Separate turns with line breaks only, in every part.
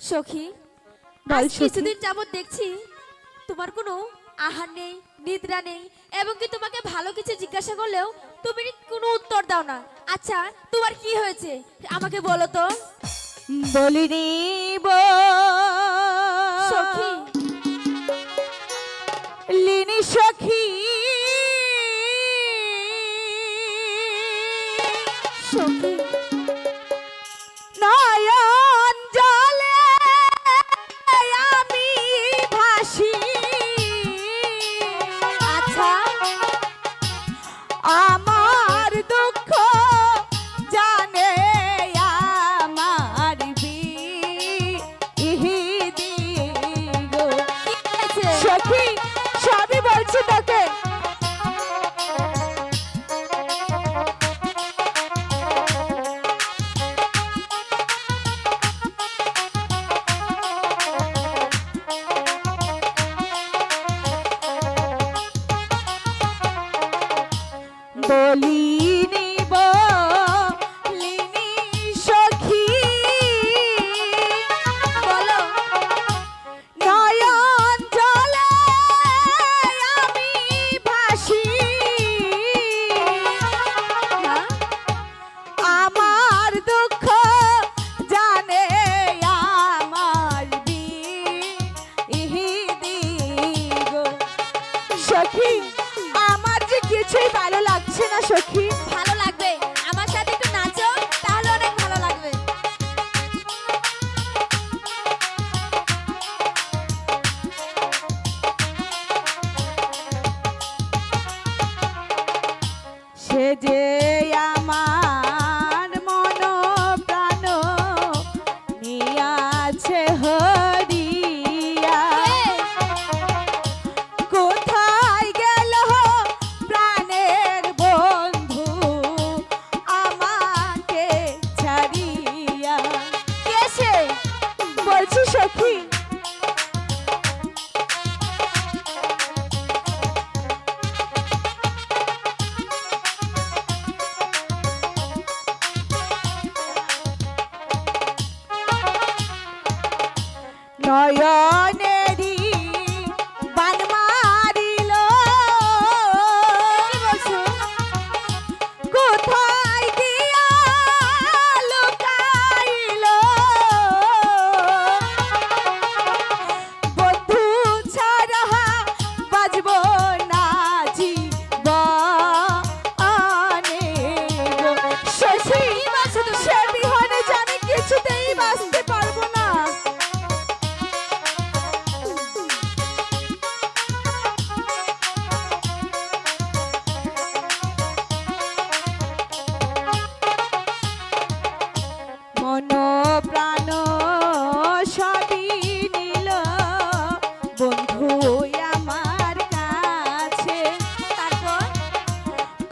সখী
বল
কিছুদিন যাবৎ দেখছি তোমার কোনো আহার নেই নিদ্রা নেই এবং কি তোমাকে ভালো কিছু জিজ্ঞাসা করলেও তুমি কোনো উত্তর দাও না। আচ্ছা তোমার কি হয়েছে? আমাকে বলো তো।
বলিনি
সখী।
লিনি সখী।
সখী।
ডাকে
did.
নয়ন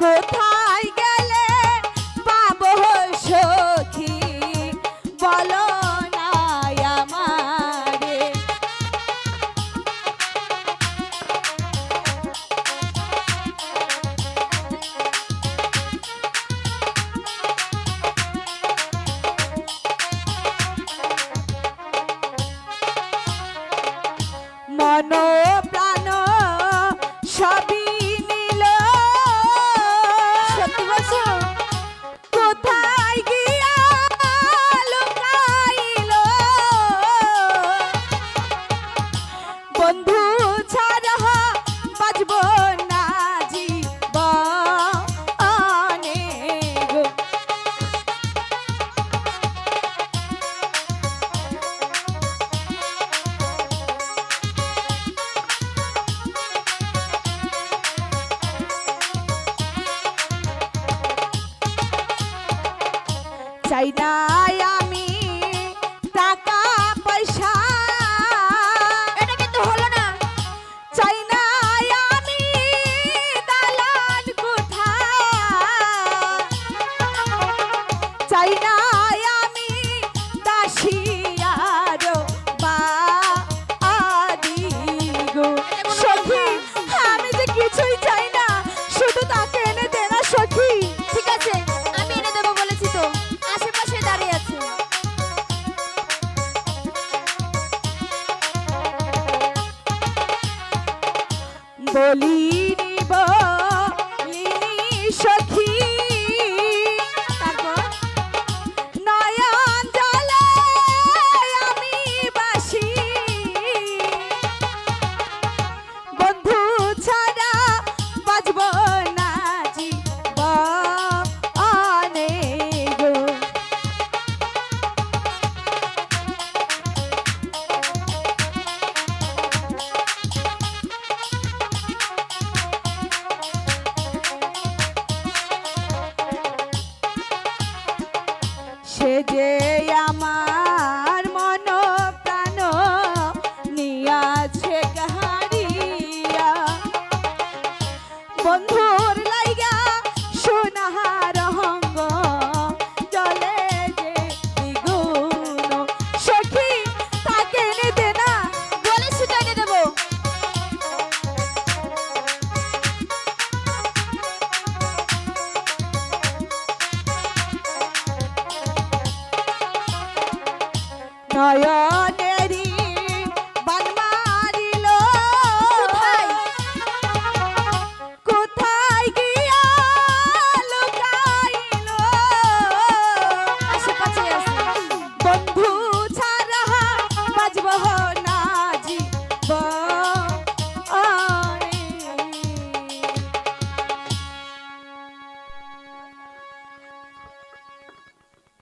কোথায় গেলে পাবো সখী? বলো মনো প্রাণ সবই চাই না। বলি যে আমার মন প্রাণ নিয়াছে কাহারিয়া। বন্ধুর dünyaya